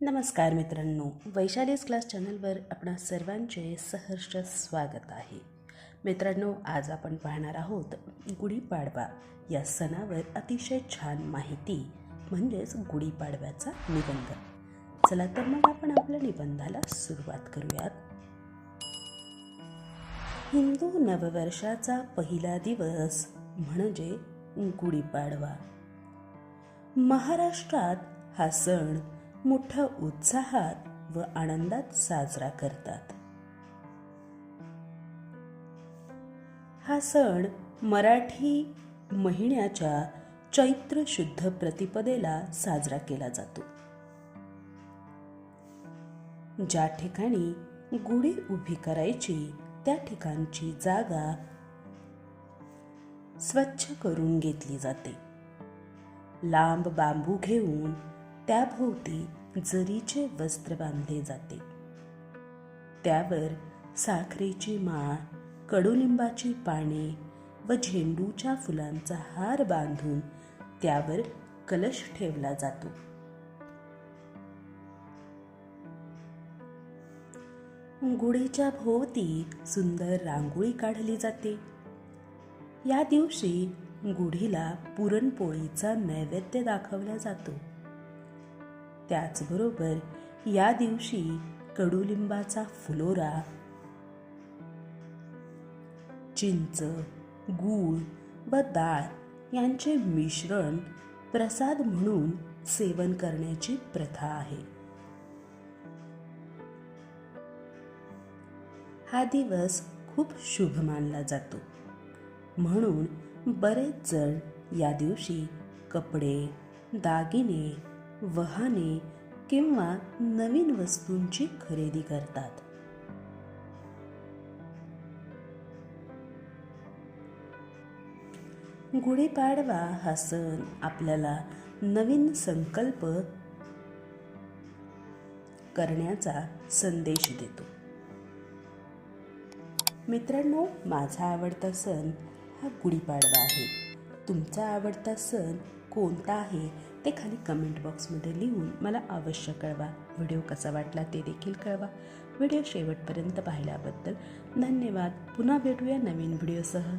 नमस्कार मित्रांनो वैशालीज क्लास चॅनलवर आपणा सर्वांचे सहर्ष स्वागत आहे. मित्रांनो आज आपण पाहणार आहोत गुढीपाडवा या सणावर अतिशय छान माहिती म्हणजेच गुढीपाडव्याचा निबंध. चला तर मग आपण आपल्या निबंधाला सुरुवात करूयात. हिंदू नववर्षाचा पहिला दिवस म्हणजे गुढीपाडवा. महाराष्ट्रात हा सण मोठ्या उत्साहात व आनंदात साजरा करतात. हा सण मराठी महिन्याच्या चैत्र शुद्ध प्रतिपदेला साजरा केला जातो. ज्या ठिकाणी गुढी उभी करायची त्या ठिकाणची जागा स्वच्छ करून घेतली जाते. लांब बांबू घेऊन त्याभोवती जरीचे वस्त्र बांधले जाते. त्यावर साखरेची माळ कडुलिंबाची पाने व झेंडूच्या फुलांचा हार बांधून त्यावर कलश ठेवला जातो. गुढीच्या भोवती सुंदर रांगोळी काढली जाते. या दिवशी गुढीला पुरणपोळीचा नैवेद्य दाखवला जातो. त्याचबरोबर या दिवशी कडुलिंबाचा फुलोरा चिंच गूळ व डाळ यांचे मिश्रण प्रसाद म्हणून सेवन करण्याची प्रथा आहे. हा दिवस खूप शुभ मानला जातो. म्हणून बरेच जण या दिवशी कपडे दागिने वाहने किंवा नवीन वस्तूंची खरेदी करतात. गुढीपाडवा हा सण आपल्याला नवीन संकल्प करण्याचा संदेश देतो. मित्रांनो माझा आवडता सण हा गुढीपाडवा आहे. तुमचा आवडता सण कोणता आहे ते खाली कमेंट बॉक्समध्ये लिहून मला अवश्य कळवा. व्हिडिओ कसा वाटला ते देखील कळवा. व्हिडिओ शेवटपर्यंत पाहिल्याबद्दल धन्यवाद. पुन्हा भेटूया नवीन व्हिडिओसह